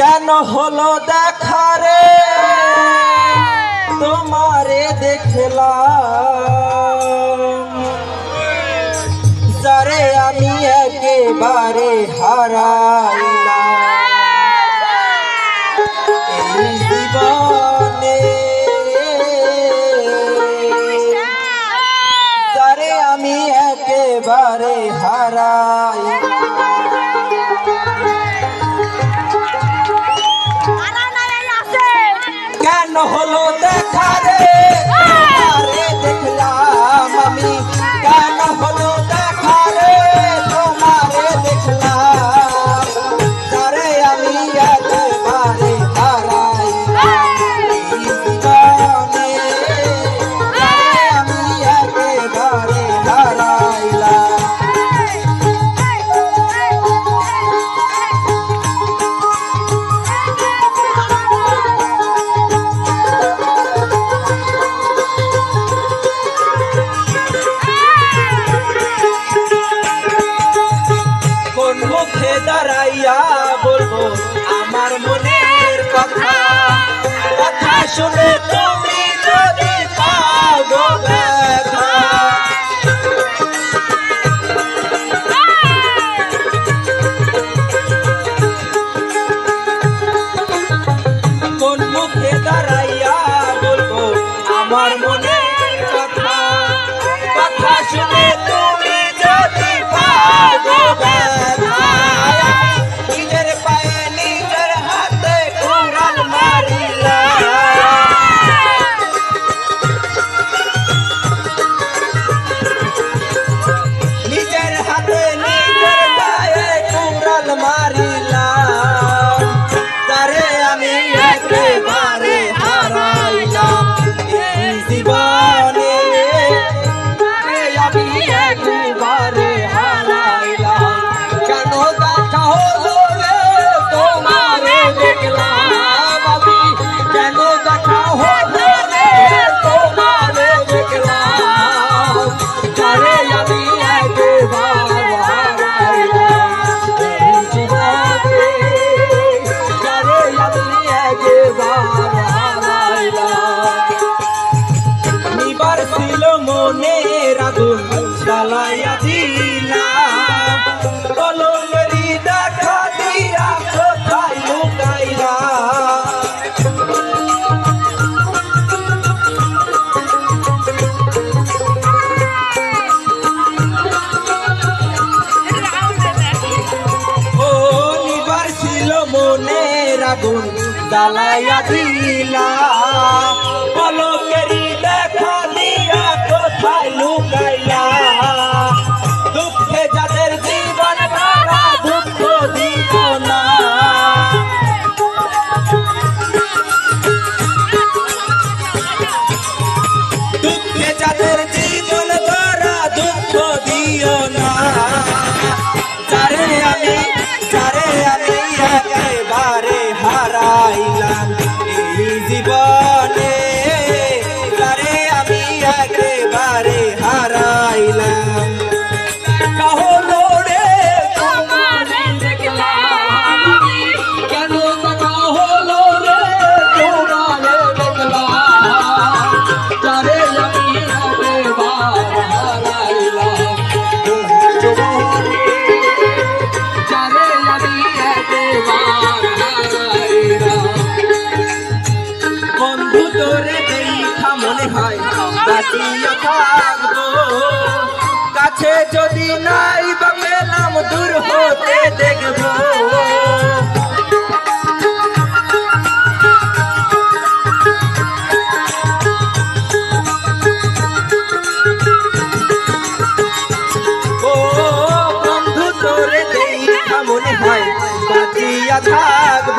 কেন হলো দেখারে তোমারে দেখলাম। যারে আমি একেবারে হারাইলাম। জীবন শুনে তো লাগল মনে আগুন জ্বালাইয়া দিলা। কলমেরি দেখা ছিল মনে আগুন জ্বালাইয়া দিলা। কলমেরি যাদের কাটিয়ে থাকব কাছে যদি নাই বা দূর হতে দেখব। মনে হয় থাকব